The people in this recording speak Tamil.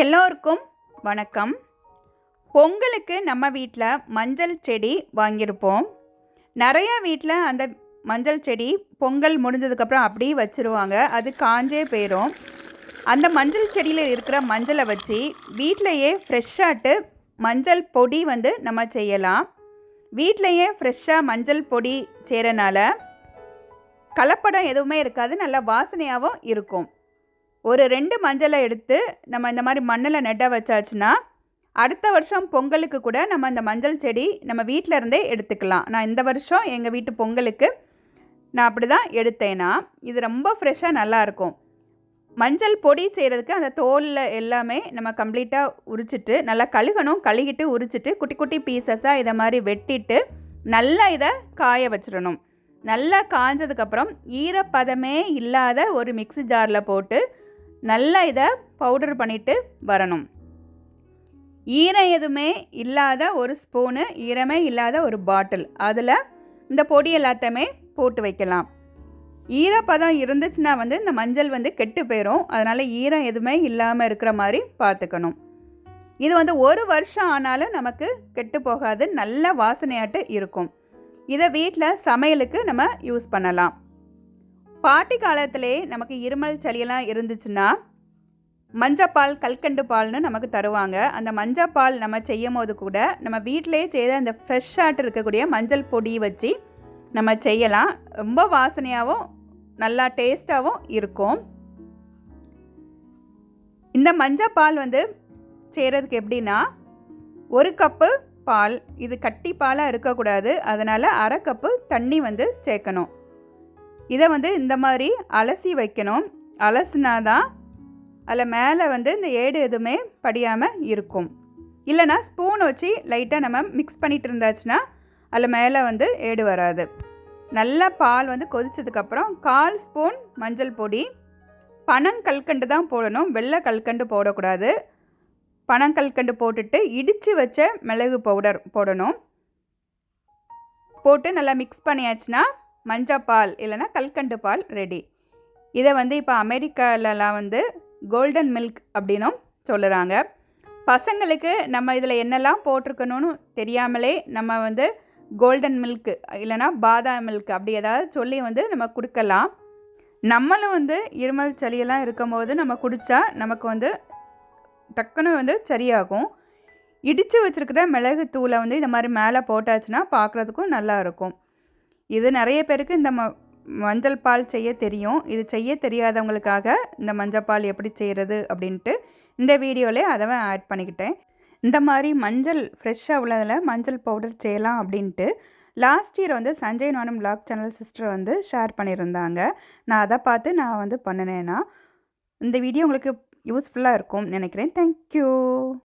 எல்லோருக்கும் வணக்கம். பொங்கலுக்கு நம்ம வீட்டில் மஞ்சள் செடி வாங்கியிருப்போம். நிறைய வீட்டில் அந்த மஞ்சள் செடி பொங்கல் முடிஞ்சதுக்கப்புறம் அப்படியே வச்சுருவாங்க. அது காஞ்சே போயிடும் அந்த மஞ்சள் செடியில் இருக்கிற மஞ்சளை வச்சு வீட்டிலையே ஃப்ரெஷ்ஷாட்டு மஞ்சள் பொடி வந்து நம்ம செய்யலாம். வீட்டிலையே ஃப்ரெஷ்ஷாக மஞ்சள் பொடி செய்கிறனால கலப்படம் எதுவுமே இருக்காது. நல்லா வாசனையாகவும் இருக்கும். ஒரு ரெண்டு மஞ்சளை எடுத்து நம்ம இந்த மாதிரி மண்ணில் நெட்ட வச்சாச்சுன்னா அடுத்த வருஷம் பொங்கலுக்கு கூட நம்ம இந்த மஞ்சள் செடி நம்ம வீட்டில் இருந்தே எடுத்துக்கலாம். நான் இந்த வருஷம் எங்கள் வீட்டு பொங்கலுக்கு நான் அப்படி தான் எடுத்தேன்னா இது ரொம்ப ஃப்ரெஷ்ஷாக நல்லாயிருக்கும் மஞ்சள் பொடி செய்கிறதுக்கு அந்த தோலில் எல்லாமே நம்ம கம்ப்ளீட்டாக உரிச்சிட்டு நல்லா கழுகணும் கழுகிட்டு உரிச்சிட்டு குட்டி குட்டி பீசஸாக இதை மாதிரி வெட்டிட்டு நல்லா இதை காய வச்சிடணும். நல்லா காஞ்சதுக்கப்புறம் ஈரப்பதமே இல்லாத ஒரு மிக்ஸி ஜாரில் போட்டு நல்லா இதை பவுடர் பண்ணிவிட்டு வரணும். ஈரம் எதுவுமே இல்லாத ஒரு ஸ்பூனு ஈரமே இல்லாத ஒரு பாட்டில் அதில் இந்த பொடி எல்லாத்தையுமே போட்டு வைக்கலாம். ஈரப்பதம் இருந்துச்சுன்னா வந்து இந்த மஞ்சள் வந்து கெட்டு போயிடும் அதனால் ஈரம் எதுவுமே இல்லாமல் இருக்கிற மாதிரி பார்த்துக்கணும் இது வந்து ஒரு வருஷம் ஆனாலும் நமக்கு கெட்டு போகாது. நல்ல வாசனையாட்டு இருக்கும். இதை வீட்டில் சமையலுக்கு நம்ம யூஸ் பண்ணலாம். பாட்டி காலத்திலே நமக்கு இருமல் சளியெல்லாம் இருந்துச்சுன்னா மஞ்சப்பால் கல்கண்டு பால்னு நமக்கு தருவாங்க. அந்த மஞ்சப்பால் நம்ம செய்யும் போது கூட நம்ம வீட்டிலே செய்த அந்த ஃப்ரெஷ்ஷாட்டு இருக்கக்கூடிய மஞ்சள் பொடி வச்சு நம்ம செய்யலாம். ரொம்ப வாசனையாகவும் நல்லா டேஸ்ட்டாகவும் இருக்கும். இந்த மஞ்சப்பால் வந்து செய்கிறதுக்கு எப்படின்னா ஒரு கப்பு பால் இது கட்டி பாலாக இருக்கக்கூடாது. அதனால் அரை கப்பு தண்ணி வந்து சேர்க்கணும். இதை வந்து இந்த மாதிரி அலசி வைக்கணும். அலசினா தான் அதில் மேலே வந்து இந்த ஏடு எதுவுமே படியாமல் இருக்கும். இல்லைனா ஸ்பூன் வச்சு லைட்டாக நம்ம மிக்ஸ் பண்ணிகிட்டு இருந்தாச்சுன்னா அதில் மேலே வந்து ஏடு வராது. நல்லா பால் வந்து கொதித்ததுக்கப்புறம் கால் ஸ்பூன் மஞ்சள் பொடி பனங்கல்கண்டு தான் போடணும். வெள்ளை கல்கண்டு போடக்கூடாது. பனங்கல்கண்டு போட்டுட்டு இடித்து வச்ச மிளகு பவுடர் போடணும். போட்டு நல்லா மிக்ஸ் பண்ணியாச்சுன்னா மஞ்சப்பால் இல்லைன்னா கல்கண்டு பால் ரெடி இதை வந்து இப்போ அமெரிக்காலலாம் வந்து கோல்டன் மில்க் அப்படின்னும் சொல்லுறாங்க. பசங்களுக்கு நம்ம இதில் என்னெல்லாம் போட்டிருக்கணும்னு தெரியாமலே நம்ம வந்து கோல்டன் மில்க்கு இல்லைனா பாதாம் மில்க் அப்படி ஏதாவது சொல்லி வந்து நம்ம கொடுக்கலாம். நம்மளும் வந்து இருமல் சளியெல்லாம் இருக்கும்போது நம்ம குடித்தா நமக்கு வந்து டக்குன்னு வந்து சரியாகும். இடித்து வச்சுருக்கிற மிளகு தூளை வந்து இந்த மாதிரி மேலே போட்டாச்சுன்னா பார்க்குறதுக்கும் நல்லாயிருக்கும் இது நிறைய பேருக்கு இந்த ம மஞ்சள் பால் செய்ய தெரியும். இது செய்ய தெரியாதவங்களுக்காக இந்த மஞ்சள் பால் எப்படி செய்கிறது அப்படின்ட்டு இந்த வீடியோவிலே அதை ஆட் பண்ணிக்கிட்டேன். இந்த மாதிரி மஞ்சள் ஃப்ரெஷ்ஷாக உள்ளதில் மஞ்சள் பவுடர் செய்யலாம் அப்படின்ட்டு லாஸ்ட் இயர் வந்து சஞ்சய் நானும் பிளாக் சேனல் சிஸ்டர் வந்து ஷேர் பண்ணியிருந்தாங்க. நான் அதை பார்த்து நான் வந்து பண்ணினேன்னா இந்த வீடியோ உங்களுக்கு யூஸ்ஃபுல்லாக இருக்கும் நினைக்கிறேன். தேங்க்யூ